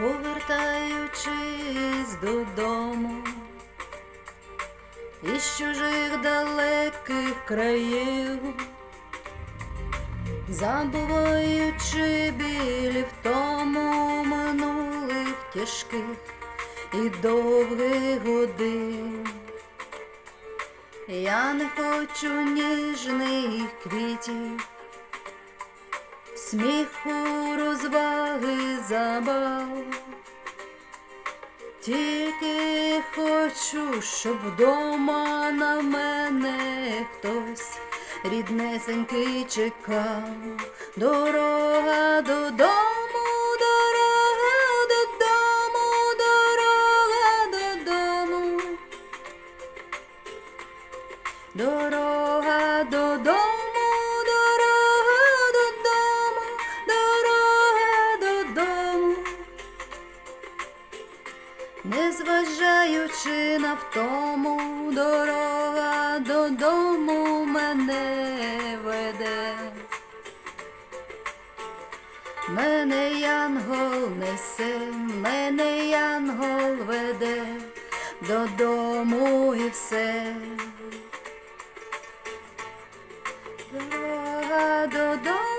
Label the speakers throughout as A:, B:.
A: повертаючись додому, із чужих далеких країв, забуваючи білі в тому минулих тяжких і довгих годин. Я не хочу ніжних квітів, сміху, розваги, забав. Тільки хочу, щоб вдома на мене хтось ріднесенький чекав. Дорога додому, незважаючи на втому, дорога додому мене веде. Мене янгол несе, мене янгол веде додому і все. Дорога додому,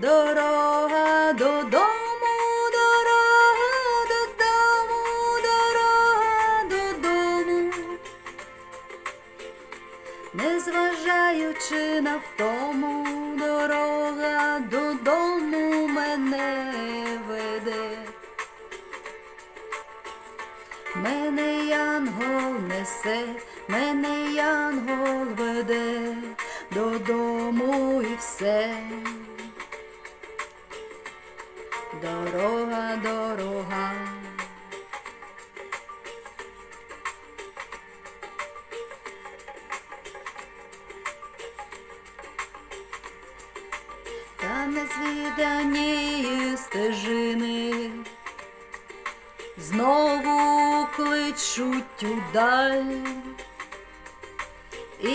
A: Дорога додому, дорога додому, дорога додому. Незважаючи на втому, дорога додому мене веде. Мене янгол несе, мене янгол веде додому і все. Дорога, дорога. Та незвідані стежини знову кличуть удаль, і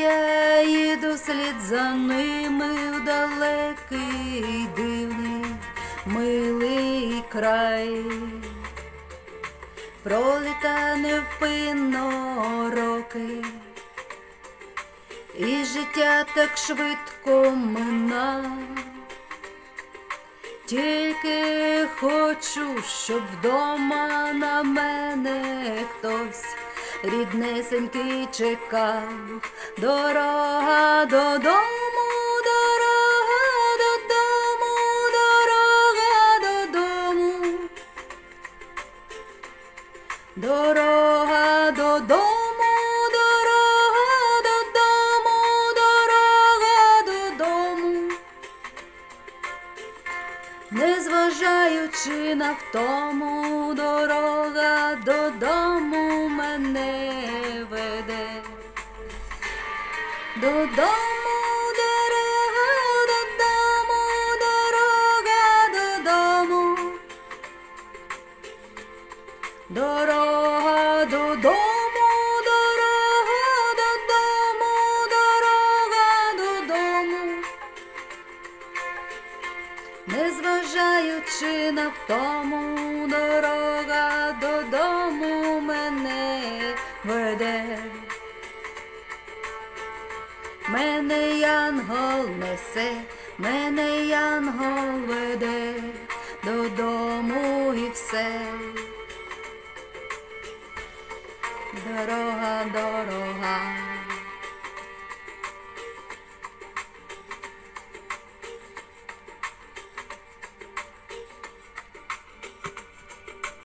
A: я їду слід за ними в далекий милий край, проліта невпинно роки, і життя так швидко мина. Тільки хочу, щоб вдома на мене хтось ріднесенький чекав. Дорога додому, Дорога додому, дорога додому, дорога додому. Незважаючи на втому, дорога додому мене веде. Додому, Незважаючи на втому, дорога додому мене веде. Мене янгол несе, мене янгол веде додому і все. Дорога, дорога.